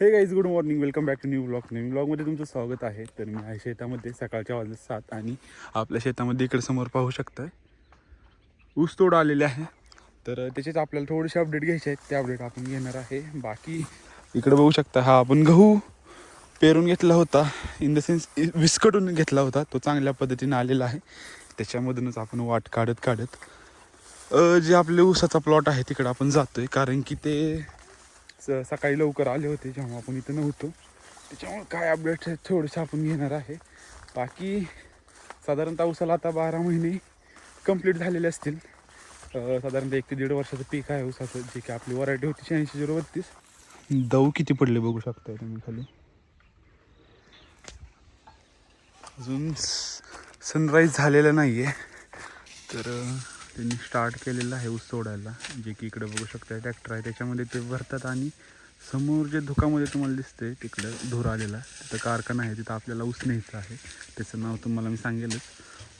Hey guys good morning welcome back to new blog new ब्लॉगमध्ये तुमचं स्वागत आहे. तर मी आहे शेतामध्ये सकाळच्या वाजत सात आणि आपल्या शेतामध्ये इकडे समोर पाहू शकताय. ऊस तोड आलेले आहे. तर त्याचेच आपल्याला थोडेसे अपडेट घ्यायचे आहेत ते अपडेट आपण घेणार आहे. बाकी इकडे बघू शकता हा आपण गहू पेरून घेतला होता. इन द सेन्स विस्कटून घेतला होता. तो चांगल्या पद्धतीने आलेला आहे. त्याच्यामधूनच आपण वाट काढत काढत जे आपले ऊसाचा प्लॉट आहे तिकडं आपण जातोय. कारण की ते स- सकाळी लवकर आले होते जेव्हा आपण इथं नव्हतो. त्याच्यामुळे काय अपडेट थोडंसं आपण घेणार आहे. बाकी साधारणतः उसाला आता बारा महिने कंप्लीट झालेले असतील. साधारणतः एक ते दीड वर्षाचं पीक आहे उसाचं जे की आपली व्हरायटी होती शहाऐंशी झिरो बत्तीस. दऊ किती पडले बघू शकताय तुम्ही खाली? अजून सनराईज झालेलं नाही आहे तर त्यांनी स्टार्ट केलेलं आहे ऊस सोडायला जे की इकडे बघू शकता ट्रॅक्टर आहे. त्याच्यामध्ये ते भरतात आणि समोर जे धुकामध्ये तुम्हाला दिसते तिकडं धूर आलेला तिथं कारखाना आहे. तिथं आपल्याला ऊस न्यायचं आहे. त्याचं नाव तुम्हाला मी सांगेलच.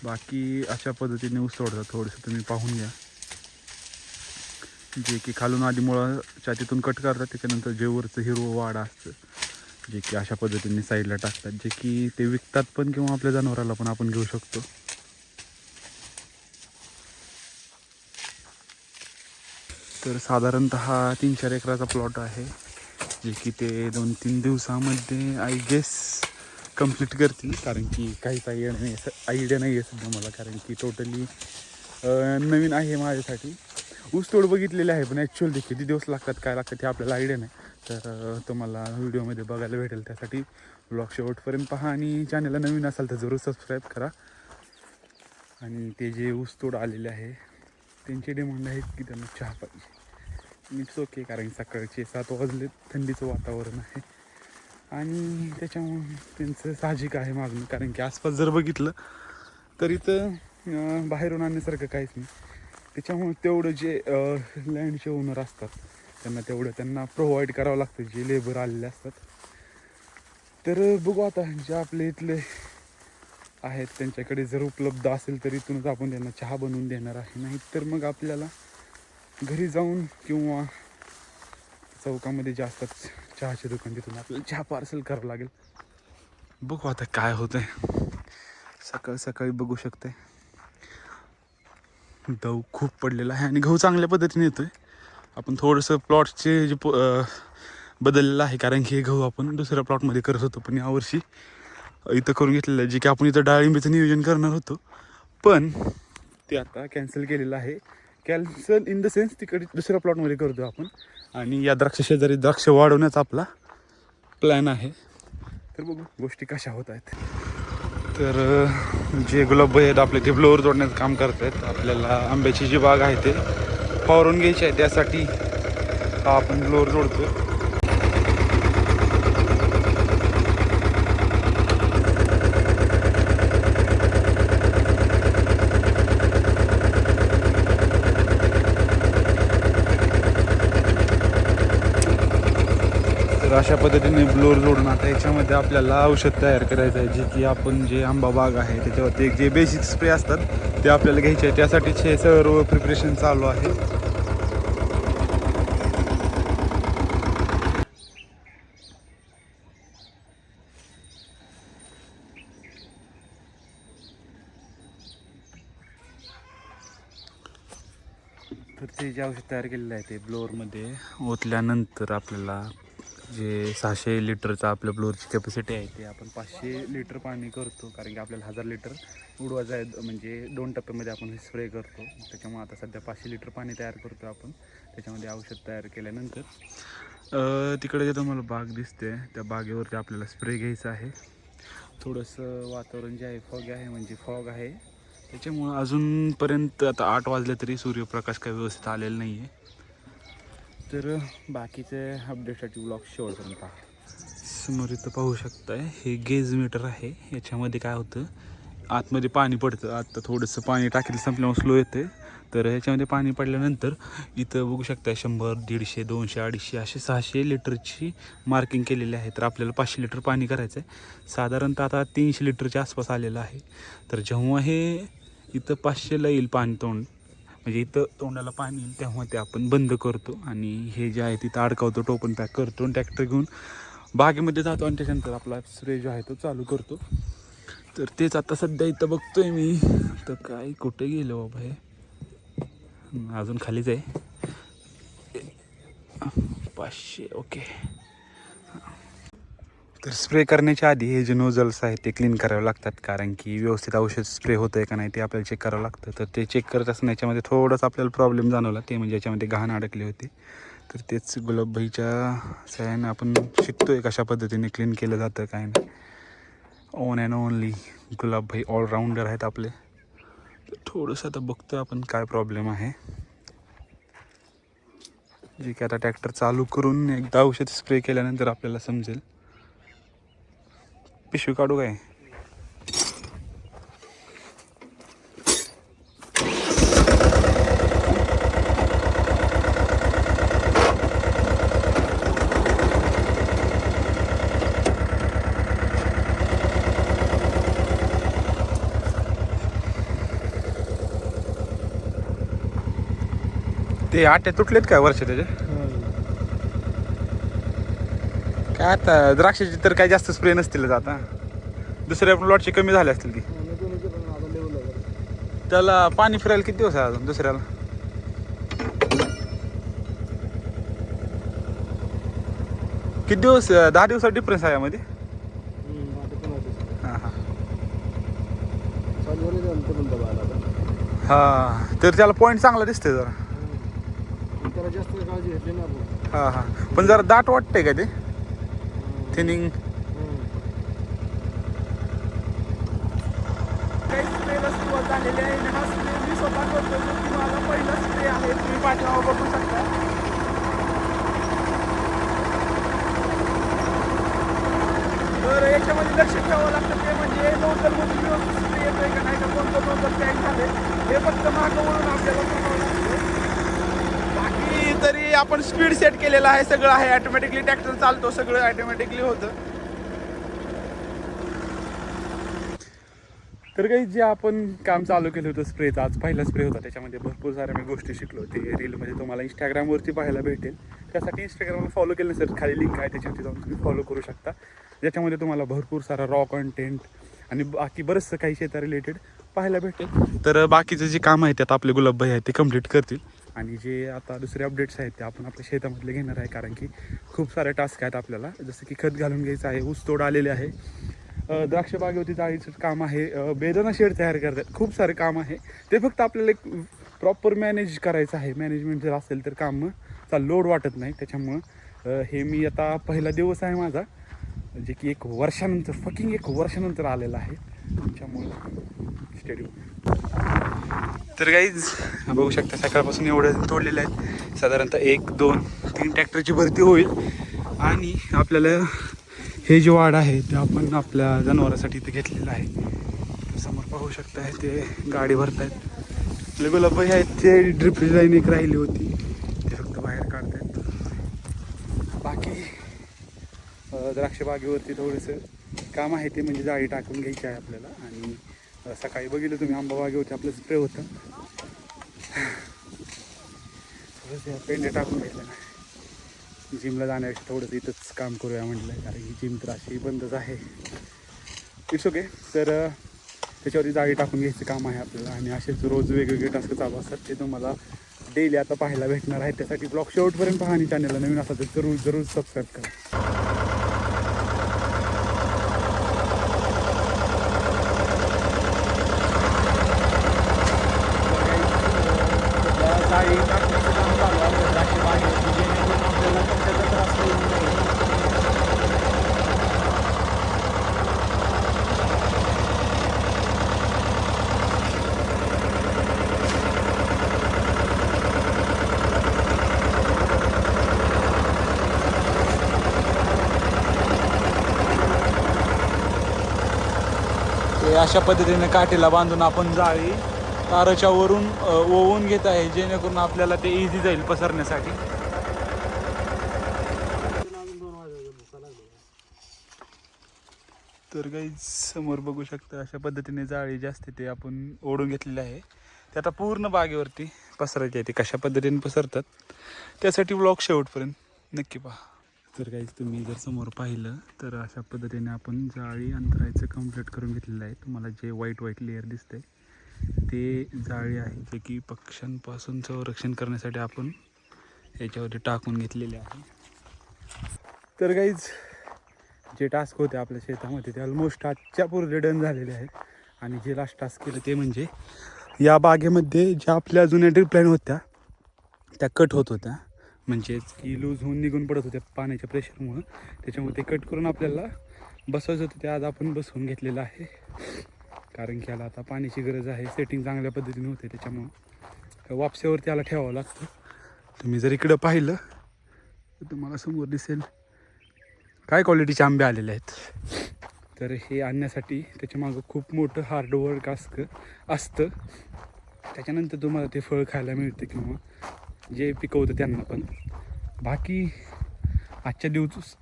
बाकी अशा पद्धतीने ऊस सोडतात थोडंसं तुम्ही पाहून घ्या. जे की खालून आधी मुळाच्या तिथून कट करतात. त्याच्यानंतर जे वरचं हिरवं वाडा असतं जे की अशा पद्धतीने साईडला टाकतात. जे की ते विकतात पण किंवा आपल्या जनावराला पण आपण घेऊ शकतो. तर साधारणतः तीन चार एकराचा प्लॉट आहे जे की ते दोन तीन दिवसामध्ये आय गेस कंप्लीट करतील. कारण की काहीच आयडिया नाही आयडिया नाही आहे सध्या मला कारण की टोटली नवीन आहे माझ्यासाठी. ऊसतोड बघितलेले आहे पण ॲक्च्युअल किती दिवस लागतात काय लागतात ते आपल्याला आयडिया नाही. तर तुम्हाला व्हिडिओमध्ये बघायला भेटेल त्यासाठी. ब्लॉग शेवटपर्यंत पहा आणि चॅनलला नवीन असाल तर जरूर सबस्क्राईब करा. आणि ते जे ऊसतोड आलेले आहे त्यांची डिमांड आहेत की त्यांना चहा पाहिजे. इट्स ओके कारण सकाळचे सात वाजले थंडीचं वातावरण आहे. आणि त्याच्यामुळे त्यांचं साहजिक आहे मागणं. कारण की आसपास जर बघितलं तर इथं बाहेरून आणण्यासारखं काहीच नाही. त्याच्यामुळे तेवढं जे लँडचे ओनर असतात त्यांना तेवढं त्यांना प्रोव्हाइड करावं लागतं. जे लेबर आलेले असतात. तर बघू आता जे आपले इथले आहेत त्यांच्याकडे जर उपलब्ध असेल तर इथूनच आपण त्यांना चहा बनवून देणार आहे. नाही तर मग आपल्याला घरी जाऊन किंवा चौकामध्ये जे असतात चहाचे दुकान तिथून आपल्याला चहा पार्सल करावं लागेल. बघू आता काय होतं आहे सकाळ सकाळी बघू शकते. दव खूप पडलेला आहे आणि गहू चांगल्या पद्धतीने येतोय. आपण थोडंसं प्लॉटचे जे प- बदललेलं आहे कारण की हे गहू आपण दुसऱ्या प्लॉटमध्ये करत होतो पण यावर्षी इथं करून घेतलेलं आहे जे की आपण इथं डाळिंबीचं नियोजन करणार होतो. पण ते आता कॅन्सल केलेलं आहे. कॅन्सल इन द सेन्स तिकडे दुसऱ्या प्लॉटमध्ये करतो आपण. आणि या द्राक्ष शेजारी द्राक्ष वाढवण्याचा आपला प्लॅन आहे. तर बघू गोष्टी कशा होत आहेत. तर जे गुलाब आहेत आपले ते ब्लोअर जोडण्याचं काम करत आहेत आपल्याला आंब्याची जी बाग आहे ते फवारून घ्यायची आहे. त्यासाठी आपण ब्लोअर जोडतो अशा पद्धतीने ब्लोअर जोडून आता याच्यामध्ये आपल्याला औषध तयार करायचं आहे जे की आपण जे आंबा बाग आहे त्याच्यावरती एक जे बेसिक स्प्रे असतात ते आपल्याला घ्यायचे आहे. त्यासाठीच हे सर्व प्रिपरेशन चालू आहे. तर ते जे औषध तयार केलेलं आहे ते ब्लोअरमध्ये ओतल्यानंतर आपल्याला जे सहाशे लिटरचं आपल्या ब्लोअरची कॅपॅसिटी आहे ते आपण पाचशे लिटर पाणी करतो कारण की आपल्याला हजार लिटर उडवायचं आहे म्हणजे दोन टप्प्यामध्ये आपण हे स्प्रे करतो. त्याच्यामुळे आता सध्या पाचशे लिटर पाणी तयार करतो आपण. त्याच्यामध्ये औषध तयार केल्यानंतर तिकडे जे तुम्हाला बाग दिसते त्या बागेवरती आपल्याला स्प्रे घ्यायचा आहे. थोडंसं वातावरण जे आहे फॉग आहे म्हणजे फॉग आहे. त्याच्यामुळं अजूनपर्यंत आता आठ वाजले तरी सूर्यप्रकाश काही व्यवस्थित आलेला नाही आहे तर बाकीचे अपडेटसाठी ब्लॉग शेवटपर्यंत पहा. समोर इथं पाहू शकताय हे गेज मीटर आहे. याच्यामध्ये काय होतं आतमध्ये पाणी पडतं. आत्ता थोडंसं पाणी टाकीला संपल्यामुळे स्लो येते तर ह्याच्यामध्ये पाणी पडल्यानंतर इथं बघू शकता शंभर दीडशे दोनशे अडीचशे असे सहाशे लिटरची मार्किंग केलेली आहे. तर आपल्याला पाचशे लिटर पाणी करायचं आहे साधारणतः आता तीनशे लिटरच्या आसपास आलेलं आहे. तर जेव्हा हे इथं पाचशेला येईल पाणी तोंड म्हणजे इथं तोंडाला पाणी येईल तेव्हा ते आपण बंद करतो. आणि हे जे आहे तिथं अडकावतो टोपन पॅक करतो आणि ट्रॅक्टर घेऊन बागेमध्ये जातो. आणि त्याच्यानंतर आपला स्प्रे जो आहे तो चालू करतो. तर तेच आता सध्या इथं बघतोय मी. तर काय कुठे गेलो बाबा हे? अजून खालीच आहे. पाचशे ओके. तर स्प्रे करण्याच्या आधी हे जे नोझल्स आहेत ते क्लीन करावे लागतात कारण की व्यवस्थित औषध स्प्रे होतं आहे का नाही ते आपल्याला चेक करावं लागतं. तर ते चेक करत असताना याच्यामध्ये थोडंसं आपल्याला प्रॉब्लेम जाणवला ते म्हणजे याच्यामध्ये घाण अडकली होती. तर तेच गुलाबबाईच्या सहाय्याने आपण शिकतो आहे कशा पद्धतीने क्लीन केलं जातं काय नाही. One and only Gulabbhai allrounder आहेत आपले. तर थोडंसं आता बघतो आपण काय प्रॉब्लेम आहे. जे की आता ट्रॅक्टर चालू करून एकदा औषध स्प्रे केल्यानंतर आपल्याला समजेल. पिशवी काढू काय? ते आटे तुटलेत काय वर्ष त्याचे काय आता द्राक्षाची तर काय जास्त स्प्रे नसतील आता. दुसऱ्या प्लॉटचे कमी झाले असतील ती. त्याला पाणी फिरायला किती दिवस आहे अजून दुसऱ्याला? किती दिवस दहा दिवसात डिफरन्स आहे यामध्ये? हां हां. हां तर त्याला पॉईंट चांगला दिसतोय जरा. हां हां. पण जरा दाट वाटतंय का ते? थिनिंग काही स्प्रेला सुरुवात झालेली आहे आणि हा स्प्रे मी स्वतः करतो जो की माझा पहिला स्प्रे आहे तुम्ही पाठीमागं बघू शकता तर याच्यामध्ये लक्ष ठेवावं लागतं ते म्हणजे नोंदलमध्ये व्यवस्थित स्प्रे येतोय का नाही का कोणतं नोंदल पॅक झाले हे फक्त मागं वळून आपल्याला बघावं तरी आपण स्पीड सेट केलेलं आहे सगळं आहे. ऑटोमॅटिकली ट्रॅक्टर चालतो सगळं ऑटोमॅटिकली होतं. तर काही जे आपण काम चालू केलं होतं स्प्रेचा आज पहिला स्प्रे होता. त्याच्यामध्ये भरपूर साऱ्या मी गोष्टी शिकलो ते रीलमध्ये तुम्हाला इंस्टाग्रामवरती पाहायला भेटेल. त्यासाठी इंस्टाग्रामला फॉलो केलं सर खाली लिंक आहे त्याच्यावरती जाऊन तुम्ही फॉलो करू शकता. ज्याच्यामध्ये तुम्हाला भरपूर सारा रॉ कॉन्टेंट आणि बाकी बरंचसं काही शेता रिलेटेड पाहायला भेटेल. तर बाकीचं जे काम आहे त्यात आपले गुलाबभाई आहे ते कंप्लीट करतील. आणि जे आता दुसरे अपडेट्स आहेत ते आपण आपल्या शेतामधले घेणार आहे कारण की खूप सारे टास्क आहेत आपल्याला. जसं की खत घालून घ्यायचं आहे ऊस तोड आलेले आहे. अ, द्राक्ष बागेवरती जाळीचं काम आहे. बेदना बेदाना शेड तयार करतात. खूप सारे काम आहे. ते फक्त आपल्याला एक प्रॉपर मॅनेज करायचं आहे. मॅनेजमेंट जर असेल तर काम चा लोड वाटत नाही. त्याच्यामुळं हे मी आता पहिला दिवस आहे माझा जे की एक वर्षानंतर फकिंग एक वर्षानंतर आलेला आहे. त्याच्यामुळं स्टेडियम तर काहीच बघू शकता सकाळपासून एवढं तोडलेलं आहे साधारणतः एक दोन तीन ट्रॅक्टरची भरती होईल. आणि आपल्याला हे जे वाढ आहे ते आपण आपल्या जनावरांसाठी इथे घेतलेलं आहे. समोर पाहू शकता ते गाडी भरतायत. आपले गुलाबबाई आहेत ते ड्रिप लाईन एक राहिली होती. ते फक्त बाहेर काढतायत. बाकी द्राक्षबागेवरती थोडंसं काम आहे ते म्हणजे जाळी टाकून घ्यायची आहे आपल्याला. आणि सकाळी बघितलं तुम्ही आंबा बागेवरती आपलं स्प्रे होतं. थोडंसं पेंडे टाकून घेतलं. ना जिमला जाण्यापेक्षा थोडंसं इथंच काम करूया म्हटलं कारण की जिम तर अशी बंदच आहे. इट्स ओके तर त्याच्यावरती जाळी टाकून घ्यायचं काम आहे आपल्याला. आणि असेच रोज वेगवेगळे टास्क चालू असतात ते तुम्हाला डेली आता पाहायला भेटणार आहे त्यासाठी ब्लॉग शेवटपर्यंत पहा आणि चॅनलला नवीन असा तर जरूर जरूर सबस्क्राईब करा जाळी टाकण्याचं काम चालू आहे द्राक्ष बागेवरती जेणेकरून आपल्याला कशाचा त्रास होऊ नये ते अशा पद्धतीने काठीला बांधून आपण जाळी ताराच्या वरून ओवून घेत आहे जेणेकरून आपल्याला ते इझी जाईल पसरण्यासाठी. तर काही समोर बघू शकता अशा पद्धतीने जाळी जी असते ते आपण ओढून घेतलेली आहे. ते आता पूर्ण बागेवरती पसरायची आहे ते कशा पद्धतीने पसरतात त्यासाठी ब्लॉग शेवटपर्यंत नक्की पहा. तर काहीच तुम्ही जर समोर पाहिलं तर अशा पद्धतीने आपण जाळी अंतरायचं कंप्लीट करून घेतलेलं आहे. तुम्हाला जे व्हाईट व्हाईट लेअर दिसते ते जाळी आहे. जे की पक्ष्यांपासून संरक्षण करण्यासाठी आपण याच्यावरती टाकून घेतलेले आहे. तर काहीच जे टास्क होते आपल्या शेतामध्ये ते ऑलमोस्ट आजच्या पूर्ण डन झालेले आहेत. आणि जे लास्ट टास्क केलं ते म्हणजे या बागेमध्ये ज्या आपल्या जुन्या प्लॅन होत्या त्या कट होत होत्या. म्हणजेच की लूज होऊन निघून पडत होत्या पाण्याच्या प्रेशरमुळं. त्याच्यामुळे ते कट करून आपल्याला बसवायचं होतं. ते आज आपण बसवून घेतलेलं आहे. कारण की याला आता पाण्याची गरज आहे. सेटिंग चांगल्या पद्धतीने होते. त्याच्यामुळं वापसेवरती याला ठेवावं लागतं. तुम्ही जर इकडं पाहिलं तर तुम्हाला समोर दिसेल काय क्वालिटीचे आंबे आलेले आहेत. तर हे आणण्यासाठी त्याच्यामागं खूप मोठं हार्डवर्क असतं. असतं. त्याच्यानंतर तुम्हाला ते फळ खायला मिळते किंवा जे पिकवतं त्यांना पण. बाकी आजच्या दिवस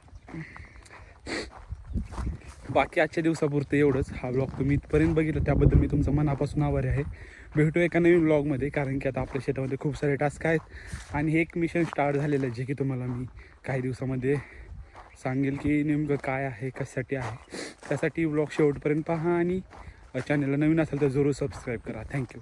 बाकी आजच्या दिवसापुरतं एवढंच. हा ब्लॉग तुम्ही इथपर्यंत बघितलं त्याबद्दल मी तुमचं मनापासून आभारी आहे. भेटू एका नवीन ब्लॉगमध्ये कारण की आता आपल्या शेतामध्ये खूप सारे टास्क आहेत. आणि हे एक मिशन स्टार्ट झालेलं आहे जे की तुम्हाला मी काही दिवसामध्ये सांगेल की नेमकं काय आहे कशासाठी आहे. त्यासाठी ब्लॉग शेवटपर्यंत पहा आणि चॅनलला नवीन असेल तर जरूर सबस्क्राईब करा. थँक्यू